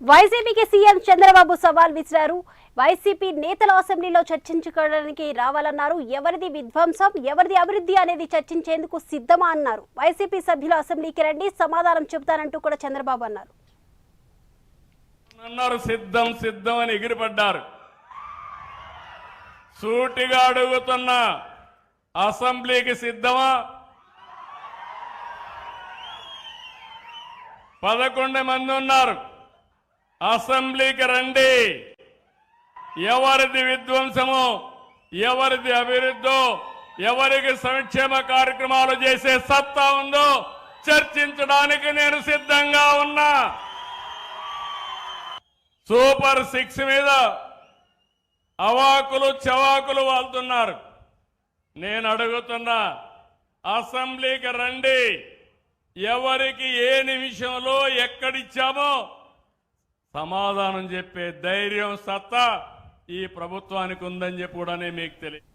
వైసీపీకి సీఎం చంద్రబాబు సవాల్ విసిరారు. వైసీపీ నేతలు అసెంబ్లీలో చర్చించుకోవడానికి రావాలన్నారు. ఎవరిది విధ్వంసం ఎవరిది అభివృద్ధి అనేది చర్చించేందుకు సిద్ధమా అన్నారు. వైసీపీ సభ్యులు అసెంబ్లీకి రండి సమాధానం చెబుతానంటూ కూడా చంద్రబాబు అన్నారు. అన్నారు సిద్ధం సిద్ధం అని ఎగిరిపడ్డారు. సూటిగా అడుగుతున్న అసెంబ్లీకి సిద్ధమా? పదకొండు మంది ఉన్నారు. అసెంబ్లీకి రండి. ఎవరిది విధ్వంసము ఎవరిది అభివృద్ధో ఎవరికి సంక్షేమ కార్యక్రమాలు చేసే సత్తా ఉందో చర్చించడానికి నేను సిద్ధంగా ఉన్నా. సూపర్ సిక్స్ మీద అవాకులు చవాకులు వాళ్తున్నారు. నేను అడుగుతున్నా అసెంబ్లీకి రండి. ఎవరికి ఏ నిమిషంలో ఎక్కడిచ్చామో సమాధానం చెప్పే ధైర్యం సత్తా ఈ ప్రభుత్వానికి ఉందని చెప్పి కూడా మీకు తెలియదు